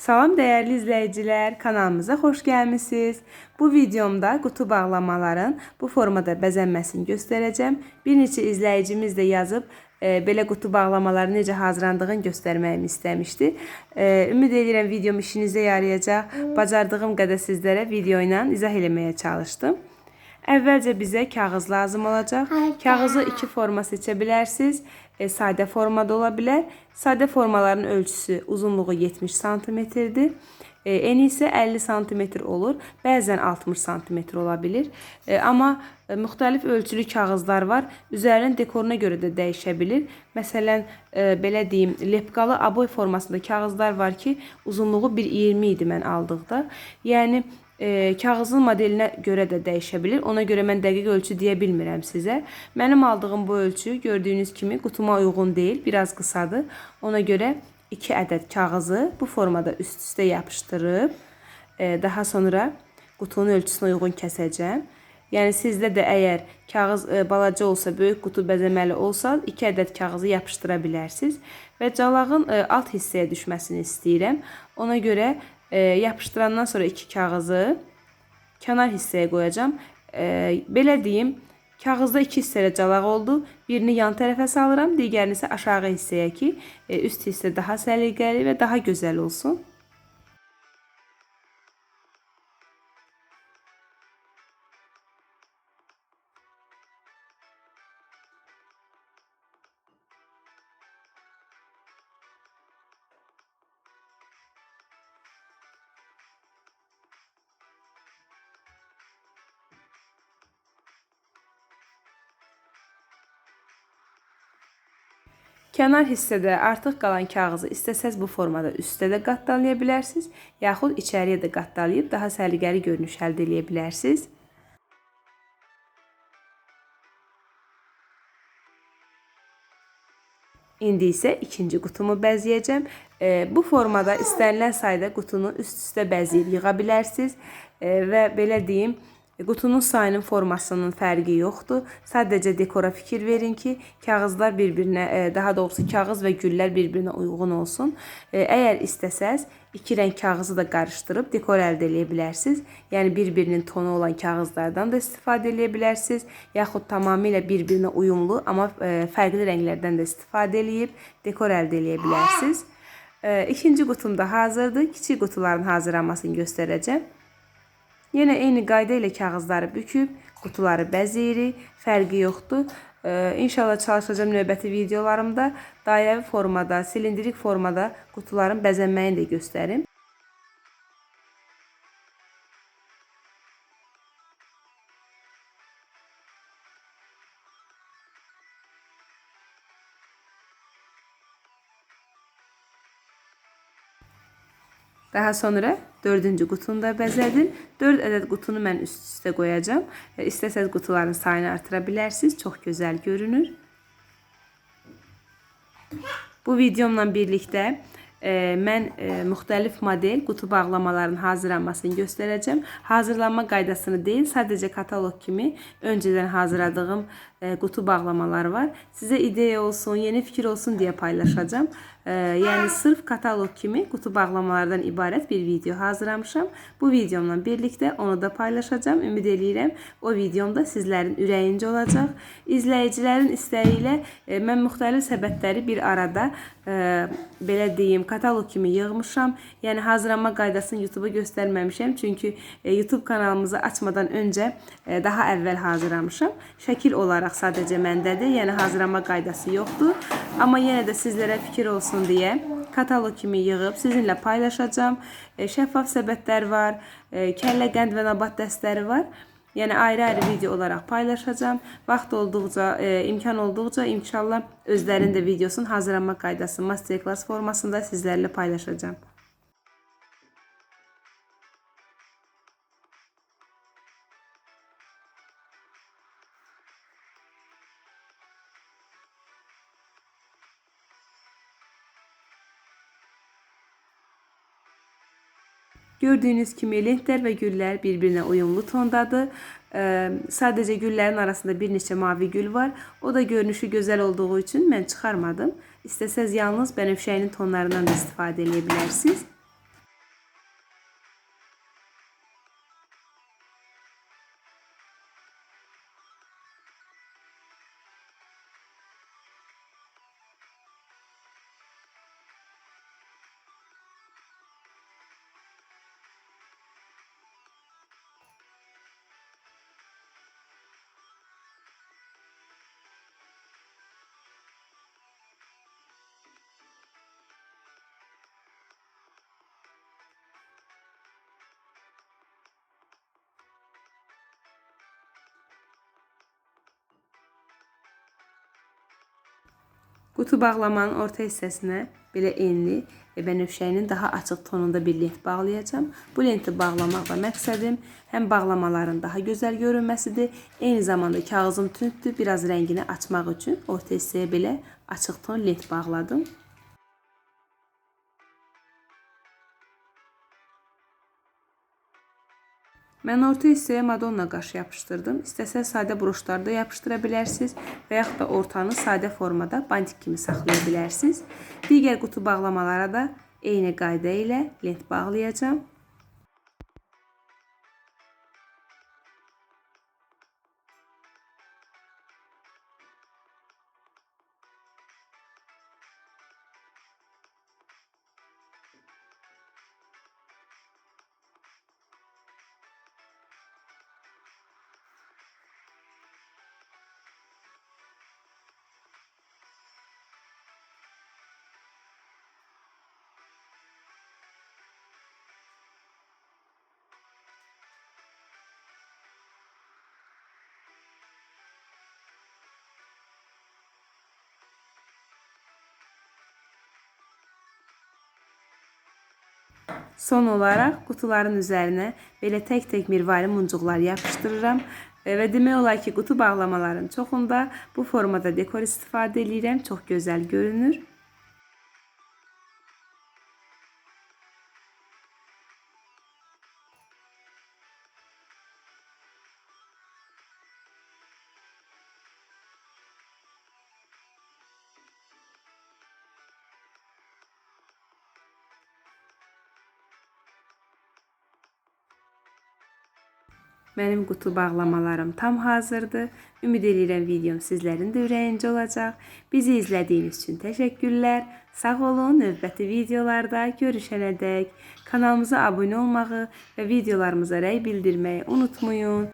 Salam değerli izleyiciler, kanalımıza hoş gelmişsiniz. Bu videomda kutu bağlamaların bu formada bəzənməsini göstərəcəm. Bir neçə izləyicimiz də yazıb e, belə qutu bağlamaları necə hazırlandığını göstərməyimi istəmişdi. E, ümid edirəm videom işinizə yarayacaq. Bacardığım qədər sizlərə video ilə izah eləməyə çalışdım. Əvvəlcə bizə kağız lazım olacaq. Kağızı iki forma seçə bilərsiniz. E, sadə formada ola bilər. Sadə formaların ölçüsü uzunluğu 70 santimetrdir. Eni isə 50 santimetr olur. Bəzən 60 santimetr ola bilir. E, amma e, müxtəlif ölçülü kağızlar var. Üzərinin dekoruna görə də dəyişə bilir. Məsələn, e, belə deyim, lepkalı aboy formasında kağızlar var ki, uzunluğu 1.20 idi mən aldıqda. Yəni e, kağızın modelinə görə də dəyişə bilir. Ona görə mən dəqiq ölçü deyə bilmirəm sizə. Mənim aldığım bu ölçü gördüyünüz kimi qutuma uyğun deyil, biraz qısadır. Ona görə 2 ədəd kağızı bu formada üst-üstə yapışdırıb e, daha sonra qutunun ölçüsünə uyğun kəsəcəm. Yəni sizdə də əgər kağız e, balaca olsa, böyük qutu bəzəməli olsa, 2 ədəd kağızı yapışdıra bilərsiniz və calağın e, alt hissəyə düşməsini istəyirəm. Ona görə yapışdırandan sonra iki kağızı kənar hissəyə qoyacağam. Belə deyim, kağızda iki hissələ calaq oldu. Birini yan tərəfə salıram, digərini isə aşağı hissəyə ki, e, üst hissə daha səliqəli və daha gözəl olsun. Kənar hissədə artıq qalan kağızı istəsəz bu formada üstə də qatlalaya bilərsiniz, yaxud içəriyə də qatlalayıb daha səliqəli görünüş əldə edə bilərsiniz. İndi isə ikinci qutumu bəzəyəcəm. E, bu formada istənilən sayda qutunu üst-üstə bəzəyib yığa bilərsiniz e, və belə deyim, Qutunun sayının formasının fərqi yoxdur. Sadəcə dekora fikir verin ki, kağızlar bir-birinə, e, daha doğrusu kağız və güllər bir-birinə uyğun olsun. E, əgər istəsəz, iki rəng kağızı da qarışdırıb dekor əldə edə bilərsiniz. Yəni bir-birinin tonu olan kağızlardan da istifadə edə bilərsiniz, yaxud tamamilə bir-birinə uyumlu, amma e, fərqli rənglərdən də istifadə edib dekor əldə edə bilərsiniz. İkinci qutum da hazırdır. Kiçik qutuların hazırlanmasını göstərəcəm. Yenə eyni qayda ilə kağızları büküb qutuları bəzəyirik. Fərqi yoxdur. Ee, inşallah çalışacağım növbəti videolarımda dairəvi formada, silindrik formada qutuların bəzənməyini də göstərim. Daha sonra dördüncü qutunu da bəzədim. 4 ədəd qutunu mən üst-üstə qoyacağam. E, İstəsəz qutuların sayını artıra bilərsiniz. Çox gözəl görünür. Bu videomla birlikdə e, mən e, müxtəlif model qutu bağlamalarının hazırlanmasını göstərəcəm. Hazırlanma qaydasını deyil, sadəcə kataloq kimi öncədən hazırladığım e, qutu bağlamaları var. Sizə ideya olsun, yeni fikir olsun deyə paylaşacağam. E, yəni sırf kataloq kimi qutu bağlamalardan ibarət bir video hazırlamışam. Bu videomla birlikdə onu da paylaşacağam. Ümid eləyirəm o videomda sizlərin ürəyincə olacaq. İzləyicilərin istəyi ilə e, mən müxtəlif səbətləri bir arada e, belə deyim, kataloq kimi yığmışam. Yəni hazırlanma qaydasını YouTube-a göstərməmişəm. Çünki e, YouTube kanalımızı açmadan öncə daha əvvəl hazırlamışam. Şəkil olaraq sadəcə məndədir. Yəni hazırlama qaydası yoxdur. Amma yenə də sizlərə fikir olsun deyə kataloq kimi yığıb sizinlə paylaşacağam. E, şəffaf səbətlər var, e, kəllə qənd və nabat dəstləri var. Yəni ayrı-ayrı video olaraq paylaşacağam. Vaxt olduqca, e, imkan olduqca inşallah özlərinin də videosunun hazırlanma qaydası masterclass formasında sizlərlə paylaşacağam. Gördüğünüz kimi lentler ve güller birbirine uyumlu tondadır. Ee, sadece güllerin arasında bir neçə mavi gül var. O da görünüşü güzel olduğu için ben çıxarmadım. İstəsəz yalnız bənövşəyinin tonlarından da istifadə edə. Qutu bağlamanın orta hissəsinə belə enli və bənövşəyinin daha açıq tonunda bir lent bağlayacağam. Bu lenti bağlamaqla məqsədim həm bağlamaların daha gözəl görünməsidir, eyni zamanda kağızım tündür, biraz rəngini açmaq üçün orta hissəyə belə açıq ton lent bağladım. Mən orta hissəyə Madonna qaşı yapışdırdım. İstəsəz sadə broşlarda yapışdıra bilərsiniz və yaxud da ortanı sadə formada bantik kimi saxlaya bilərsiniz. Digər qutu bağlamalara da eyni qayda ilə lent bağlayacağam. Son olaraq qutuların üzərinə belə tək-tək mirvari muncuqlar yapışdırıram. Və demək olar ki, qutu bağlamaların çoxunda bu formada dekor istifadə edirəm. Çox gözəl görünür. Mənim qutu bağlamalarım tam hazırdır. Ümid edirəm videom sizlərin də ürəyincə olacaq. Bizi izlədiyiniz üçün təşəkkürlər. Sağ olun. Növbəti videolarda görüşənədək kanalımıza abunə olmağı və videolarımıza rəy bildirməyi unutmayın.